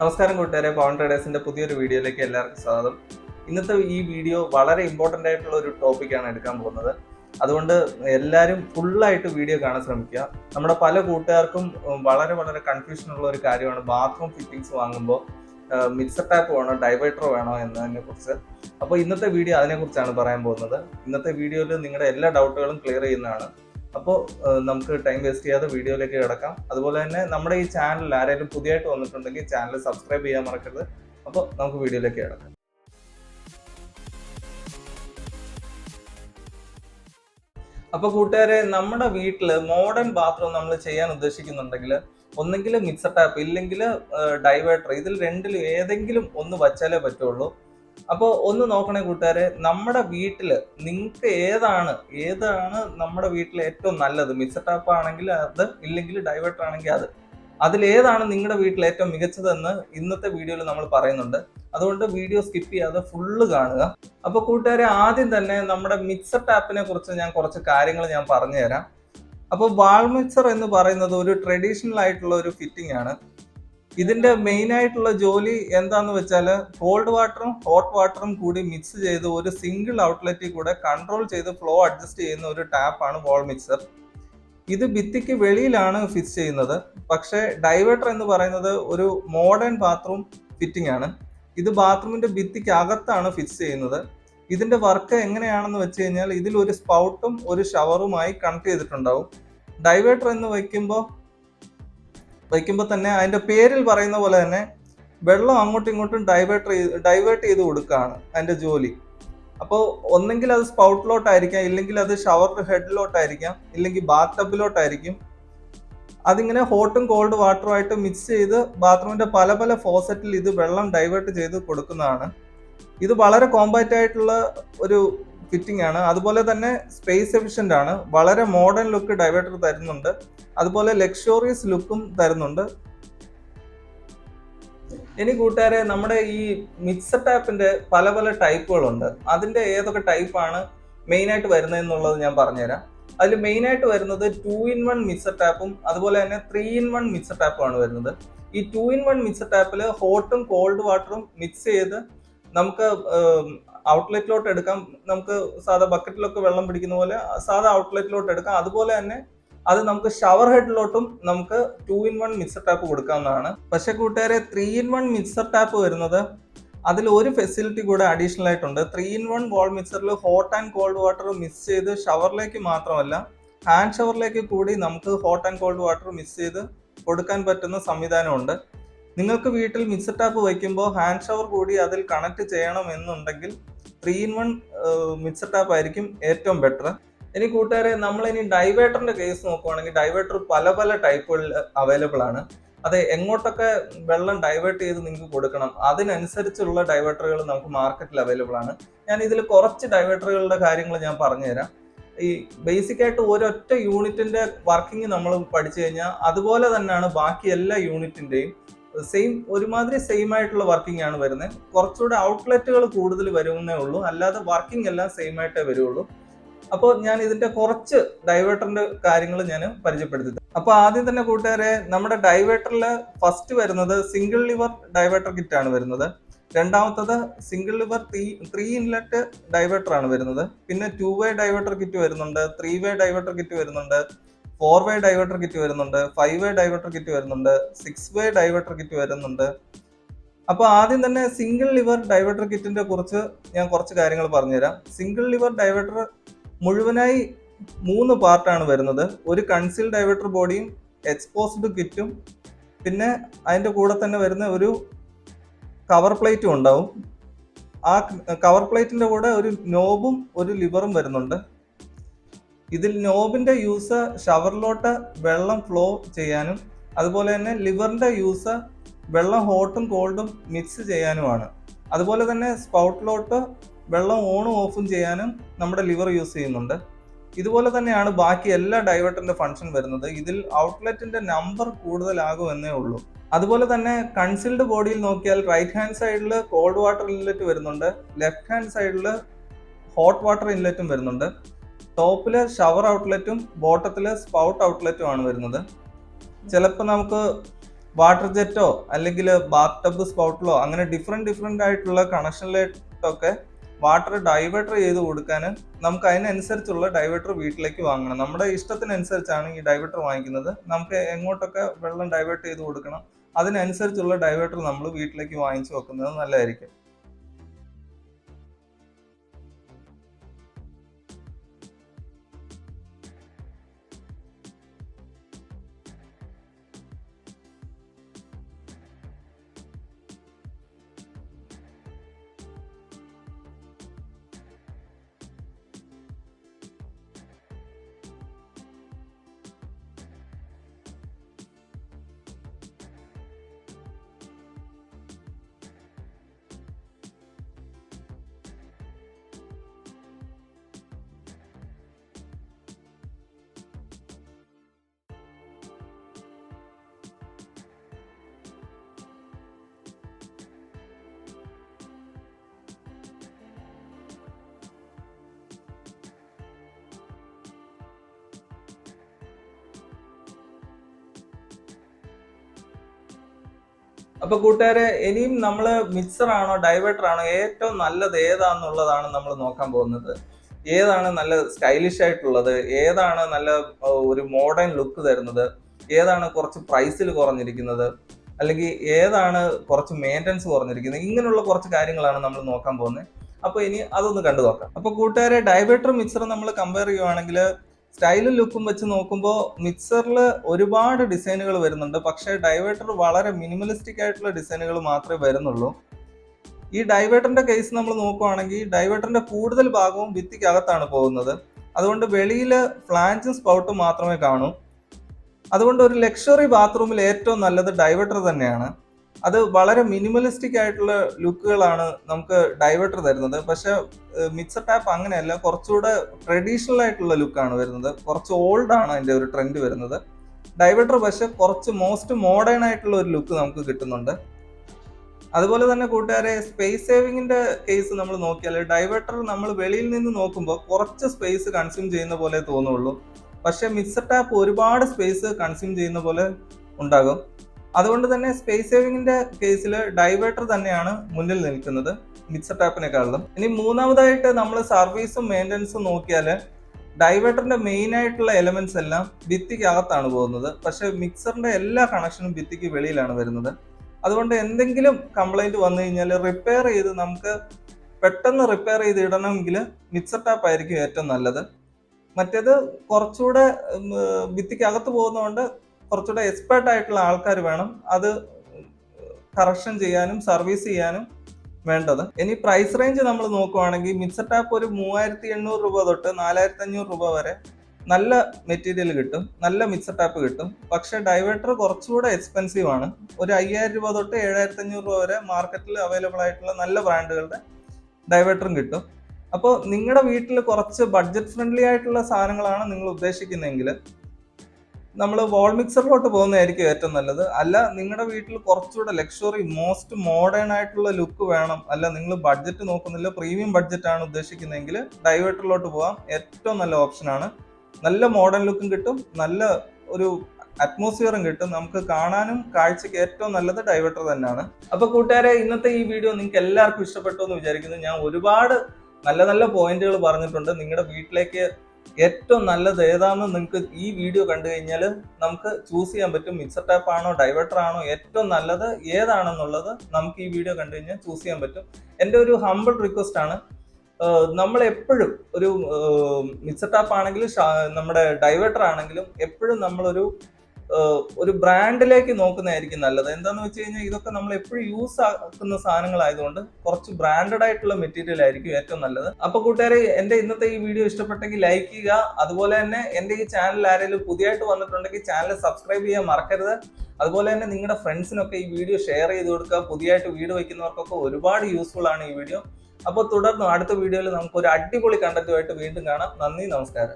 നമസ്കാരം കൂട്ടുകാരെ പവൻ ട്രേഡേഴ്സിന്റെ പുതിയൊരു വീഡിയോയിലേക്ക് എല്ലാവർക്കും സ്വാഗതം. ഇന്നത്തെ ഈ വീഡിയോ വളരെ ഇമ്പോർട്ടന്റ് ആയിട്ടുള്ള ഒരു ടോപ്പിക്കാണ് എടുക്കാൻ പോകുന്നത്. അതുകൊണ്ട് എല്ലാവരും ഫുള്ളായിട്ട് വീഡിയോ കാണാൻ ശ്രമിക്കുക. നമ്മുടെ പല കൂട്ടുകാർക്കും വളരെ വളരെ കൺഫ്യൂഷൻ ഉള്ള ഒരു കാര്യമാണ് ബാത്റൂം ഫിറ്റിംഗ്സ് വാങ്ങുമ്പോൾ മിക്സർ ടാപ്പ് വേണോ ഡൈവേർട്ടർ വേണോ എന്നതിനെ കുറിച്ച് അപ്പോൾ ഇന്നത്തെ വീഡിയോ അതിനെക്കുറിച്ചാണ് പറയാൻ പോകുന്നത്. ഇന്നത്തെ വീഡിയോയിൽ നിങ്ങളുടെ എല്ലാ ഡൗട്ടുകളും ക്ലിയർ ചെയ്യുന്നതാണ്. അപ്പോൾ നമുക്ക് ടൈം വേസ്റ്റ് ചെയ്യാതെ വീഡിയോയിലേക്ക് കിടക്കാം. അതുപോലെ തന്നെ നമ്മുടെ ഈ ചാനൽ ആരെങ്കിലും പുതിയതായിട്ട് വന്നിട്ടുണ്ടെങ്കിൽ ചാനൽ സബ്സ്ക്രൈബ് ചെയ്യാൻ മറക്കരുത്. അപ്പോൾ നമുക്ക് വീഡിയോയിലേക്ക് കിടക്കാം. അപ്പോൾ കൂട്ടുകാരെ നമ്മുടെ വീട്ടിൽ മോഡേൺ ബാത്റൂം നമ്മൾ ചെയ്യാൻ ഉദ്ദേശിക്കുന്നുണ്ടെങ്കിൽ ഒന്നെങ്കിലും മിക്സർ ടാപ്പ് ഇല്ലെങ്കിൽ ഡൈവേർട്ടർ ഇതിൽ രണ്ടിലും ഏതെങ്കിലും ഒന്ന് വച്ചാലേ പറ്റുള്ളൂ. അപ്പോൾ ഒന്ന് നോക്കണേ കൂട്ടുകാരെ നമ്മുടെ വീട്ടിൽ നിങ്ങൾക്ക് ഏതാണ് ഏതാണ് നമ്മുടെ വീട്ടിൽ ഏറ്റവും നല്ലത്? മിക്സർ ടാപ്പ് ആണെങ്കിൽ അത് ഇല്ലെങ്കിൽ ഡൈവേർട്ടർ ആണെങ്കിൽ അത്. അതിലേതാണ് നിങ്ങളുടെ വീട്ടിൽ ഏറ്റവും മികച്ചതെന്ന് ഇന്നത്തെ വീഡിയോയിൽ നമ്മൾ പറയുന്നുണ്ട്. അതുകൊണ്ട് വീഡിയോ സ്കിപ്പ് ചെയ്യാതെ ഫുള്ള് കാണുക. അപ്പോൾ കൂട്ടുകാരെ ആദ്യം തന്നെ നമ്മുടെ മിക്സർ ടാപ്പിനെ കുറിച്ച് ഞാൻ കുറച്ച് കാര്യങ്ങൾ ഞാൻ പറഞ്ഞു തരാം അപ്പോൾ വാൾ മിക്സർ എന്ന് പറയുന്നത് ഒരു ട്രഡീഷണൽ ആയിട്ടുള്ള ഒരു ഫിറ്റിംഗ് ആണ്. ഇതിന്റെ മെയിൻ ആയിട്ടുള്ള ജോലി എന്താന്ന് വെച്ചാൽ കോൾഡ് വാട്ടറും ഹോട്ട് വാട്ടറും കൂടി മിക്സ് ചെയ്ത് ഒരു സിംഗിൾ ഔട്ട്ലെറ്റിൽ കൂടെ കൺട്രോൾ ചെയ്ത് ഫ്ലോ അഡ്ജസ്റ്റ് ചെയ്യുന്ന ഒരു ടാപ്പാണ് വോൾ മിക്സർ ഇത് ഭിത്തിക്ക് വെളിയിലാണ് ഫിക്സ് ചെയ്യുന്നത്. പക്ഷേ ഡൈവേർട്ടർ എന്ന് പറയുന്നത് ഒരു മോഡേൺ ബാത്റൂം ഫിറ്റിംഗ് ആണ്. ഇത് ബാത്റൂമിന്റെ ഭിത്തിക്ക് അകത്താണ് ഫിക്സ് ചെയ്യുന്നത്. ഇതിന്റെ വർക്ക് എങ്ങനെയാണെന്ന് വെച്ച് കഴിഞ്ഞാൽ ഇതിൽ ഒരു സ്പൗട്ടും ഒരു ഷവറുമായി കണക്ട് ചെയ്തിട്ടുണ്ടാവും. ഡൈവേർട്ടർ എന്ന് വയ്ക്കുമ്പോൾ വയ്ക്കുമ്പോൾ തന്നെ അതിന്റെ പേരിൽ പറയുന്ന പോലെ തന്നെ വെള്ളം അങ്ങോട്ടും ഇങ്ങോട്ടും ഡൈവേർട്ട് ചെയ്ത് ഡൈവേർട്ട് ചെയ്ത് കൊടുക്കുകയാണ് അതിന്റെ ജോലി. അപ്പോൾ ഒന്നെങ്കിൽ അത് സ്പൗട്ടിലോട്ടായിരിക്കാം ഇല്ലെങ്കിൽ അത് ഷവർ ഹെഡിലോട്ടായിരിക്കാം ഇല്ലെങ്കിൽ ബാത്ത് ടബിലോട്ടായിരിക്കും അതിങ്ങനെ ഹോട്ടും കോൾഡ് വാട്ടറുമായിട്ട് മിക്സ് ചെയ്ത് ബാത്റൂമിന്റെ പല പല ഫോസറ്റിൽ ഇത് വെള്ളം ഡൈവേർട്ട് ചെയ്ത് കൊടുക്കുന്നതാണ്. ഇത് വളരെ കോമ്പാക്റ്റ് ആയിട്ടുള്ള ഒരു ഫിറ്റിംഗ് ആണ്. അതുപോലെ തന്നെ സ്പേസ് എഫിഷ്യന്റ് ആണ്. വളരെ മോഡേൺ ലുക്ക് ഡൈവേർട്ടർ തരുന്നുണ്ട്. അതുപോലെ ലക്ഷോറിയസ് ലുക്കും തരുന്നുണ്ട്. ഇനി കൂട്ടുകാരെ നമ്മുടെ ഈ മിക്സർ ടാപ്പിന്റെ പല പല ടൈപ്പുകളുണ്ട് അതിന്റെ ഏതൊക്കെ ടൈപ്പാണ് വരുന്നത് എന്നുള്ളത് ഞാൻ പറഞ്ഞുതരാം. അതിൽ മെയിൻ ആയിട്ട് വരുന്നത് ടു ഇൻ വൺ മിക്സർ ടാപ്പും അതുപോലെ തന്നെ ത്രീ ഇൻ വൺ മിക്സർ ടാപ്പും ആണ് വരുന്നത്. ഈ ടു ഇൻ വൺ മിക്സർ ടാപ്പിൽ ഹോട്ടും കോൾഡ് വാട്ടറും മിക്സ് ചെയ്ത് നമുക്ക് ഔട്ട്ലെറ്റിലോട്ട് എടുക്കാം. നമുക്ക് സാധാ ബക്കറ്റിലൊക്കെ വെള്ളം പിടിക്കുന്ന പോലെ സാധാ ഔട്ട്ലെറ്റിലോട്ട് എടുക്കാം. അതുപോലെ തന്നെ അത് നമുക്ക് ഷവർ ഹെഡിലോട്ടും നമുക്ക് two in one mixer tap കൊടുക്കാവുന്നതാണ്. പക്ഷെ കൂട്ടുകാരെ three in one mixer tap വരുന്നത് അതിൽ ഒരു ഫെസിലിറ്റി കൂടെ അഡീഷണൽ ആയിട്ടുണ്ട്. Three in one wall മിക്സറിൽ hot and cold water mix ചെയ്ത് ഷവറിലേക്ക് മാത്രമല്ല ഹാൻഡ് ഷവറിലേക്ക് കൂടി നമുക്ക് hot and called water mix ചെയ്ത് കൊടുക്കാൻ പറ്റുന്ന സംവിധാനമുണ്ട്. നിങ്ങൾക്ക് വീട്ടിൽ മിക്സർ ടാപ്പ് വയ്ക്കുമ്പോൾ ഹാൻഡ് ഷവർ കൂടി അതിൽ കണക്ട് ചെയ്യണം എന്നുണ്ടെങ്കിൽ three in one mixed tap ആയിരിക്കും ഏറ്റവും ബെറ്റർ ഇനി കൂട്ടുകാരെ നമ്മൾ ഇനി ഡൈവേറ്ററിന്റെ കേസ് നോക്കുവാണെങ്കിൽ ഡൈവേറ്റർ പല പല ടൈപ്പുകളിൽ അവൈലബിൾ ആണ്. അത് എങ്ങോട്ടൊക്കെ വെള്ളം ഡൈവേർട്ട് ചെയ്ത് നിങ്ങൾക്ക് കൊടുക്കണം അതിനനുസരിച്ചുള്ള ഡൈവേർട്ടറുകൾ നമുക്ക് മാർക്കറ്റിൽ അവൈലബിൾ ആണ്. ഞാൻ ഇതിൽ കുറച്ച് ഡൈവേർട്ടറുകളുടെ കാര്യങ്ങൾ ഞാൻ പറഞ്ഞുതരാം. ഈ ബേസിക് ആയിട്ട് ഒരൊറ്റ യൂണിറ്റിന്റെ വർക്കിംഗ് നമ്മൾ പഠിച്ചു കഴിഞ്ഞാൽ അതുപോലെ തന്നെയാണ് ബാക്കി എല്ലാ യൂണിറ്റിന്റെയും സെയിം ഒരുമാതിരി സെയിം ആയിട്ടുള്ള വർക്കിംഗ് ആണ് വരുന്നത്. കുറച്ചുകൂടെ ഔട്ട്ലെറ്റുകൾ കൂടുതൽ വരുന്നേ ഉള്ളൂ. അല്ലാതെ വർക്കിംഗ് എല്ലാം സെയിം ആയിട്ടേ വരുള്ളൂ. അപ്പോൾ ഞാൻ ഇതിന്റെ കുറച്ച് ഡൈവേർട്ടറിന്റെ കാര്യങ്ങൾ ഞാൻ പരിചയപ്പെടുത്തി അപ്പോൾ ആദ്യം തന്നെ കൂട്ടുകാരെ നമ്മുടെ ഡൈവേർട്ടറിൽ ഫസ്റ്റ് വരുന്നത് സിംഗിൾ ലിവർ ഡൈവേർട്ടർ കിറ്റ് ആണ് വരുന്നത്. രണ്ടാമത്തത് single lever three three inlet diverter ആണ് വരുന്നത്. പിന്നെ ടു വേ ഡൈവേർട്ടർ കിറ്റ് വരുന്നുണ്ട് ത്രീ വേ ഡൈവേർട്ടർ കിറ്റ് വരുന്നുണ്ട്. ഫോർ വേ ഡൈവേർട്ടർ കിറ്റ് വരുന്നുണ്ട് ഫൈവ് വേ ഡൈവേർട്ടർ കിറ്റ് വരുന്നുണ്ട് സിക്സ് വേ ഡൈവേർട്ടർ കിറ്റ് വരുന്നുണ്ട്. അപ്പോൾ ആദ്യം തന്നെ സിംഗിൾ ലിവർ ഡൈവേർട്ടർ കിറ്റിന്റെ കുറിച്ച് ഞാൻ കുറച്ച് കാര്യങ്ങൾ പറഞ്ഞുതരാം. സിംഗിൾ ലിവർ ഡൈവേർട്ടർ മുഴുവനായി മൂന്ന് പാർട്ടാണ് വരുന്നത്. ഒരു കൺസീൽ ഡൈവേർട്ടർ ബോഡിയും എക്സ്പോസ്ഡ് കിറ്റും പിന്നെ അതിന്റെ കൂടെ തന്നെ വരുന്ന ഒരു കവർ പ്ലേറ്റും ഉണ്ടാവും. ആ കവർ പ്ലേറ്റിന്റെ കൂടെ ഒരു നോബും ഒരു ലിവറും വരുന്നുണ്ട്. ഇതിൽ നോബിന്റെ യൂസ് ഷവറിലോട്ട് വെള്ളം ഫ്ലോ ചെയ്യാനും അതുപോലെ തന്നെ ലിവറിന്റെ യൂസ് വെള്ളം ഹോട്ടും കോൾഡും മിക്സ് ചെയ്യാനുമാണ്. അതുപോലെ തന്നെ സ്പൗട്ടിലോട്ട് വെള്ളം ഓണും ഓഫും ചെയ്യാനും നമ്മുടെ ലിവർ യൂസ് ചെയ്യുന്നുണ്ട്. ഇതുപോലെ തന്നെയാണ് ബാക്കി എല്ലാ ഡൈവേർട്ടറിന്റെ ഫംഗ്ഷൻ വരുന്നത്. ഇതിൽ ഔട്ട്ലെറ്റിന്റെ നമ്പർ കൂടുതലാകും എന്നേ ഉള്ളൂ. അതുപോലെ തന്നെ കൺസിൽഡ് ബോഡിയിൽ നോക്കിയാൽ റൈറ്റ് ഹാൻഡ് സൈഡിൽ കോൾഡ് വാട്ടർ ഇൻലെറ്റ് വരുന്നുണ്ട്. ലെഫ്റ്റ് ഹാൻഡ് സൈഡിൽ ഹോട്ട് വാട്ടർ ഇൻലെറ്റും വരുന്നുണ്ട്. ടോപ്പിൽ ഷവർ ഔട്ട്ലെറ്റും ബോട്ടത്തിൽ സ്പൗട്ട് ഔട്ട്ലെറ്റും ആണ് വരുന്നത്. ചിലപ്പോൾ നമുക്ക് വാട്ടർ ജെറ്റോ അല്ലെങ്കിൽ ബാത്ത് ടബ് സ്പൗട്ടിലോ അങ്ങനെ ഡിഫറെന്റ് ഡിഫറെന്റ് ആയിട്ടുള്ള കണക്ഷനിലായിട്ടൊക്കെ വാട്ടർ ഡൈവേർട്ടർ ചെയ്ത് കൊടുക്കാൻ നമുക്ക് അതിനനുസരിച്ചുള്ള ഡൈവേർട്ടർ വീട്ടിലേക്ക് വാങ്ങണം. നമ്മുടെ ഇഷ്ടത്തിനനുസരിച്ചാണ് ഈ ഡൈവേർട്ടർ വാങ്ങിക്കുന്നത്. നമുക്ക് എങ്ങോട്ടൊക്കെ വെള്ളം ഡൈവേർട്ട് ചെയ്ത് കൊടുക്കണം അതിനനുസരിച്ചുള്ള ഡൈവേർട്ടർ നമ്മൾ വീട്ടിലേക്ക് വാങ്ങിച്ചു വെക്കുന്നത് നല്ലതായിരിക്കും. അപ്പൊ കൂട്ടുകാരെ ഇനിയും നമ്മൾ മിക്സർ ആണോ ഡൈവേർട്ടർ ആണോ ഏറ്റവും നല്ലത് ഏതാന്നുള്ളതാണ് നമ്മൾ നോക്കാൻ പോകുന്നത്. ഏതാണ് നല്ല സ്റ്റൈലിഷ് ആയിട്ടുള്ളത് ഏതാണ് നല്ല ഒരു മോഡേൺ ലുക്ക് തരുന്നത് ഏതാണ് കുറച്ച് പ്രൈസിൽ കുറഞ്ഞിരിക്കുന്നത് അല്ലെങ്കിൽ ഏതാണ് കുറച്ച് മെയിന്റനൻസ് കുറഞ്ഞിരിക്കുന്നത് ഇങ്ങനെയുള്ള കുറച്ച് കാര്യങ്ങളാണ് നമ്മൾ നോക്കാൻ പോകുന്നത്. അപ്പോൾ ഇനി അതൊന്ന് കണ്ടു നോക്കാം അപ്പോൾ കൂട്ടുകാരെ ഡൈവേർട്ടർ മിക്സർ നമ്മൾ കമ്പയർ ചെയ്യുവാണെങ്കിൽ സ്റ്റൈലും ലുക്കും വെച്ച് നോക്കുമ്പോൾ മിക്സറിൽ ഒരുപാട് ഡിസൈനുകൾ വരുന്നുണ്ട്. പക്ഷേ ഡൈവേർട്ടർ വളരെ മിനിമലിസ്റ്റിക് ആയിട്ടുള്ള ഡിസൈനുകൾ മാത്രമേ വരുന്നുള്ളൂ. ഈ ഡൈവേർട്ടറിന്റെ കേസ് നമ്മൾ നോക്കുവാണെങ്കിൽ ഡൈവേർട്ടറിന്റെ കൂടുതൽ ഭാഗവും ഭിത്തിക്കകത്താണ് പോകുന്നത്. അതുകൊണ്ട് വെളിയിൽ ഫ്ലാൻസും സ്പൗട്ടും മാത്രമേ കാണൂ. അതുകൊണ്ട് ഒരു ലക്ഷറി ബാത്റൂമിൽ ഏറ്റവും നല്ലത് ഡൈവേർട്ടർ തന്നെയാണ്. അത് വളരെ മിനിമലിസ്റ്റിക് ആയിട്ടുള്ള ലുക്കുകളാണ് നമുക്ക് ഡൈവേർട്ടർ തരുന്നത്. പക്ഷെ മിക്സർ ടാപ്പ് അങ്ങനെയല്ല കുറച്ചുകൂടെ ട്രഡീഷണൽ ആയിട്ടുള്ള ലുക്കാണ് വരുന്നത്. കുറച്ച് ഓൾഡ് ആണ് അതിന്റെ ഒരു ട്രെൻഡ് വരുന്നത്. ഡൈവേർട്ടർ പക്ഷെ കുറച്ച് മോസ്റ്റ് മോഡേൺ ആയിട്ടുള്ള ഒരു ലുക്ക് നമുക്ക് കിട്ടുന്നുണ്ട്. അതുപോലെ തന്നെ കൂട്ടുകാരെ സ്പേസ് സേവിങ്ങിന്റെ കേസ് നമ്മൾ നോക്കിയാൽ ഡൈവേർട്ടർ നമ്മൾ വെളിയിൽ നിന്ന് നോക്കുമ്പോൾ കുറച്ച് സ്പേസ് കൺസ്യൂം ചെയ്യുന്ന പോലെ തോന്നുള്ളൂ. പക്ഷെ മിക്സർ ടാപ്പ് ഒരുപാട് സ്പേസ് കൺസ്യൂം ചെയ്യുന്ന പോലെ ഉണ്ടാകും. അതുകൊണ്ട് തന്നെ സ്പേസ് സേവിങ്ങിന്റെ കേസിൽ ഡൈവേർട്ടർ തന്നെയാണ് മുന്നിൽ നിൽക്കുന്നത് മിക്സർ ടാപ്പിനെക്കാളും ഇനി മൂന്നാമതായിട്ട് നമ്മൾ സർവീസും മെയിന്റനൻസും നോക്കിയാൽ ഡൈവേർട്ടറിന്റെ മെയിൻ ആയിട്ടുള്ള എലമെന്റ്സ് എല്ലാം ഭിത്തിക്കകത്താണ് പോകുന്നത്. പക്ഷേ മിക്സറിന്റെ എല്ലാ കണക്ഷനും ഭിത്തിക്ക് വെളിയിലാണ് വരുന്നത്. അതുകൊണ്ട് എന്തെങ്കിലും കംപ്ലൈന്റ് വന്നു കഴിഞ്ഞാൽ റിപ്പയർ ചെയ്ത് നമുക്ക് പെട്ടെന്ന് റിപ്പയർ ചെയ്ത് ഇടണമെങ്കിൽ മിക്സർ ടാപ്പ് ആയിരിക്കും ഏറ്റവും നല്ലത്. മറ്റേത് കുറച്ചുകൂടെ ഭിത്തിക്ക് ഭിത്തിക്കകത്ത് പോകുന്നതുകൊണ്ട് കുറച്ചുകൂടെ എക്സ്പേർട്ട് ആയിട്ടുള്ള ആൾക്കാർ വേണം അത് കറക്ഷൻ ചെയ്യാനും സർവീസ് ചെയ്യാനും വേണ്ടത്. ഇനി പ്രൈസ് റേഞ്ച് നമ്മൾ നോക്കുവാണെങ്കിൽ മിക്സർ ടാപ്പ് ഒരു മൂവായിരത്തി എണ്ണൂറ് രൂപ തൊട്ട് നാലായിരത്തി അഞ്ഞൂറ് രൂപ വരെ നല്ല മെറ്റീരിയൽ കിട്ടും നല്ല മിക്സർ ടാപ്പ് കിട്ടും. പക്ഷേ ഡൈവേർട്ടർ കുറച്ചുകൂടെ എക്സ്പെൻസീവ് ആണ്. ഒരു അയ്യായിരം രൂപ തൊട്ട് ഏഴായിരത്തി അഞ്ഞൂറ് രൂപ വരെ മാർക്കറ്റിൽ അവൈലബിൾ ആയിട്ടുള്ള നല്ല ബ്രാൻഡുകളുടെ ഡൈവേർട്ടറും കിട്ടും. അപ്പോൾ നിങ്ങളുടെ വീട്ടിൽ കുറച്ച് ബഡ്ജറ്റ് ഫ്രണ്ട്ലി ആയിട്ടുള്ള സാധനങ്ങളാണ് നിങ്ങൾ ഉദ്ദേശിക്കുന്നതെങ്കിൽ നമ്മൾ വോൾ മിക്സറിലോട്ട് പോകുന്നതായിരിക്കും ഏറ്റവും നല്ലത്. അല്ല നിങ്ങളുടെ വീട്ടിൽ കുറച്ചുകൂടെ ലക്ഷറി മോസ്റ്റ് മോഡേൺ ആയിട്ടുള്ള ലുക്ക് വേണം. അല്ല നിങ്ങൾ ബഡ്ജറ്റ് നോക്കുന്നില്ല പ്രീമിയം ബഡ്ജറ്റ് ആണ് ഉദ്ദേശിക്കുന്നതെങ്കിൽ ഡൈവേർട്ടറിലോട്ട് പോകാം ഏറ്റവും നല്ല ഓപ്ഷനാണ് നല്ല മോഡേൺ ലുക്കും കിട്ടും. നല്ല ഒരു അറ്റ്മോസ്ഫിയറും കിട്ടും. നമുക്ക് കാണാനും കാഴ്ചയ്ക്ക് ഏറ്റവും നല്ലത് ഡൈവേർട്ടർ തന്നെയാണ്. അപ്പൊ കൂട്ടുകാരെ ഇന്നത്തെ ഈ വീഡിയോ നിങ്ങൾക്ക് എല്ലാവർക്കും ഇഷ്ടപ്പെട്ടു എന്ന് വിചാരിക്കുന്നു. ഞാൻ ഒരുപാട് നല്ല നല്ല പോയിന്റുകൾ പറഞ്ഞിട്ടുണ്ട്. നിങ്ങളുടെ വീട്ടിലേക്ക് ഏറ്റവും നല്ലത് ഏതാണെന്ന് നിങ്ങൾക്ക് ഈ വീഡിയോ കണ്ടു കഴിഞ്ഞാൽ നമുക്ക് ചൂസ് ചെയ്യാൻ പറ്റും. മിക്സർ ടാപ്പ് ആണോ ഡൈവേർട്ടർ ആണോ ഏറ്റവും നല്ലത് ഏതാണെന്നുള്ളത് നമുക്ക് ഈ വീഡിയോ കണ്ടു കഴിഞ്ഞാൽ ചൂസ് ചെയ്യാൻ പറ്റും. എന്റെ ഒരു ഹമ്പിൾ റിക്വസ്റ്റ് ആണ്. നമ്മൾ എപ്പോഴും ഒരു മിക്സർ ടാപ്പ് ആണെങ്കിലും നമ്മുടെ ഡൈവേർട്ടർ ആണെങ്കിലും എപ്പോഴും നമ്മളൊരു ഒരു ബ്രാൻഡിലേക്ക് നോക്കുന്നതായിരിക്കും നല്ലത്. എന്താന്ന് വെച്ച് കഴിഞ്ഞാൽ ഇതൊക്കെ നമ്മൾ എപ്പോഴും യൂസ് ആക്കുന്ന സാധനങ്ങളായതുകൊണ്ട് കുറച്ച് ബ്രാൻഡഡ് ആയിട്ടുള്ള മെറ്റീരിയൽ ആയിരിക്കും ഏറ്റവും നല്ലത്. അപ്പൊ കൂട്ടുകാരെ എന്റെ ഇന്നത്തെ ഈ വീഡിയോ ഇഷ്ടപ്പെട്ടെങ്കിൽ ലൈക്ക് ചെയ്യുക. അതുപോലെ തന്നെ എന്റെ ഈ ചാനൽ ആരെങ്കിലും പുതിയതായിട്ട് വന്നിട്ടുണ്ടെങ്കിൽ ചാനൽ സബ്സ്ക്രൈബ് ചെയ്യാൻ മറക്കരുത്. അതുപോലെ തന്നെ നിങ്ങളുടെ ഫ്രണ്ട്സിനൊക്കെ ഈ വീഡിയോ ഷെയർ ചെയ്ത് കൊടുക്കുക. പുതിയതായിട്ട് വീട് വയ്ക്കുന്നവർക്കൊക്കെ ഒരുപാട് യൂസ്ഫുൾ ആണ് ഈ വീഡിയോ. അപ്പോൾ തുടർന്നും അടുത്ത വീഡിയോയിൽ നമുക്ക് ഒരു അടിപൊളി കണ്ടന്റുമായിട്ട് വീണ്ടും കാണാം. നന്ദി നമസ്കാരം.